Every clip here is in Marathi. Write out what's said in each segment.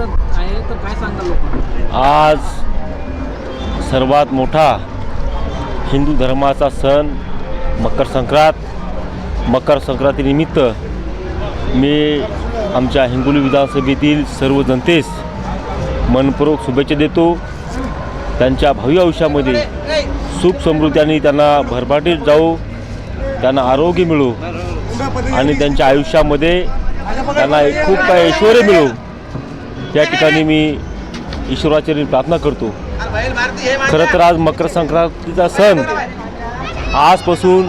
आहे तर काय सांगाल आज सर्वात मोठा हिंदू धर्माचा सण मकर संक्रांत. मकर संक्रांतीनिमित्त मी आमच्या हिंगोली विधानसभेतील सर्व जनतेस मनपूर्वक शुभेच्छा देतो. त्यांच्या भावी आयुष्यामध्ये सुख समृद्धी आणि त्यांना भरभाटीत जाऊ त्यांना आरोग्य मिळो आणि त्यांच्या आयुष्यामध्ये त्यांना एक खूप काही ऐश्वर मिळो. त्या ठिकाणी मी ईश्वराचरणी प्रार्थना करतो. खरं तर आज मकर संक्रांतीचा सण. आजपासून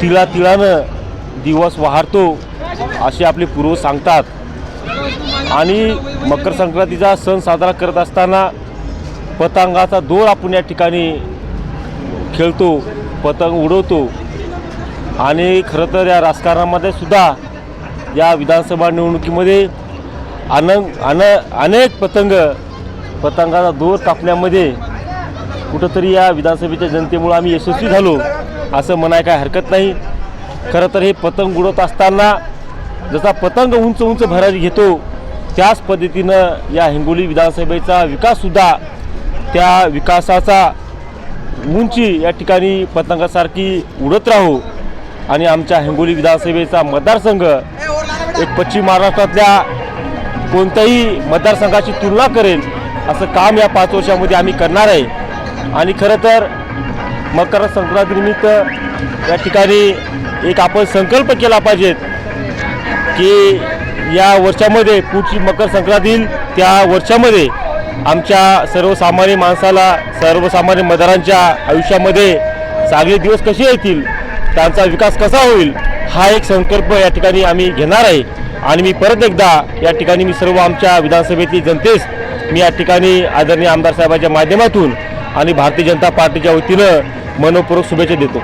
तिला तिळानं दिवस वाहारतो असे आपले पूर्वज सांगतात. आणि मकर संक्रांतीचा सण साजरा करत असताना पतंगाचा दोर आपण या ठिकाणी खेळतो पतंग उडवतो. आणि खरं तर या राजकारणामध्ये सुद्धा या विधानसभा निवडणुकीमध्ये अन अन अनेक पतंग पतंगाचा दूर कापण्यामध्ये कुठंतरी या विधानसभेच्या जनतेमुळं आम्ही यशस्वी झालो असं म्हणाय काय हरकत नाही. खरं तर हे पतंग उडत असताना जसा पतंग उंच उंच भरारी घेतो त्याच पद्धतीनं या हिंगोली विधानसभेचा विकाससुद्धा त्या विकासाचा उंची या ठिकाणी पतंगासारखी उडत राहू. आणि आमच्या हिंगोली विधानसभेचा मतदारसंघ एक पश्चिम महाराष्ट्रातल्या कोणत्याही मतदारसंघाची तुलना करेल असं काम या पाच वर्षामध्ये आम्ही करणार आहे. आणि खरं तर मकर संक्रांतीनिमित्त या ठिकाणी एक आपण संकल्प केला पाहिजेत की या वर्षामध्ये पुढची मकर संक्रांत येईल. त्या वर्षामध्ये आमच्या सर्वसामान्य माणसाला सर्वसामान्य मतदारांच्या आयुष्यामध्ये चांगले दिवस कसे येतील त्यांचा विकास कसा होईल हा एक संकल्प या ठिकाणी आम्ही घेणार आहे. आणि मी परत एकदा या ठिकाणी मी सर्व आमच्या विधानसभेतील जनतेस मी या ठिकाणी आदरणीय आमदार साहेबांच्या माध्यमातून आणि भारतीय जनता पार्टीच्या वतीनं मनपूर्वक शुभेच्छा देतो.